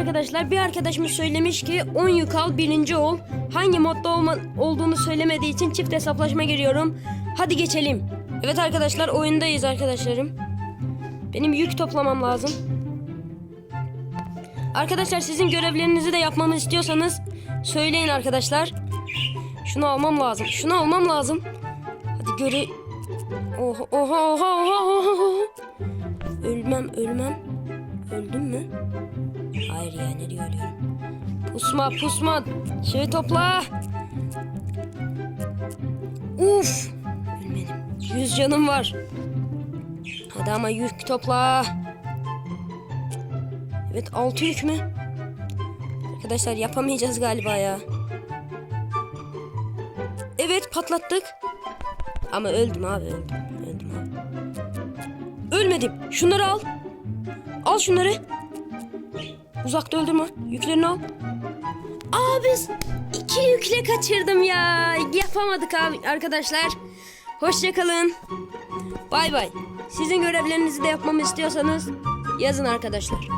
arkadaşlar bir arkadaşımız söylemiş ki 10 yük al birinci ol. Hangi modda olma, olduğunu söylemediği için çift hesaplaşma giriyorum. Hadi geçelim. Evet arkadaşlar oyundayız arkadaşlarım. Benim yük toplamam lazım. Arkadaşlar sizin görevlerinizi de yapmamı istiyorsanız söyleyin arkadaşlar. Şunu almam lazım. Şunu almam lazım. Hadi göre... Oha oha oha oha oha. Ölmem ölmem. Öldüm mü? Hayır ya nereye ölüyorum? Pusma pusma. Şey topla. Uf. Ölmedim. Yüz canım var. Hadi ama yük topla. Evet altı yük mü? Arkadaşlar yapamayacağız galiba ya. Evet patlattık. Ama öldüm abi öldüm. Öldüm abi. Ölmedim. Şunları al. Al şunları. Uzakta öldürme. Yüklerini al. Abi iki yükle kaçırdım ya. Yapamadık abi arkadaşlar. Hoşçakalın. Bay bay. Sizin görevlerinizi de yapmamı istiyorsanız yazın arkadaşlar.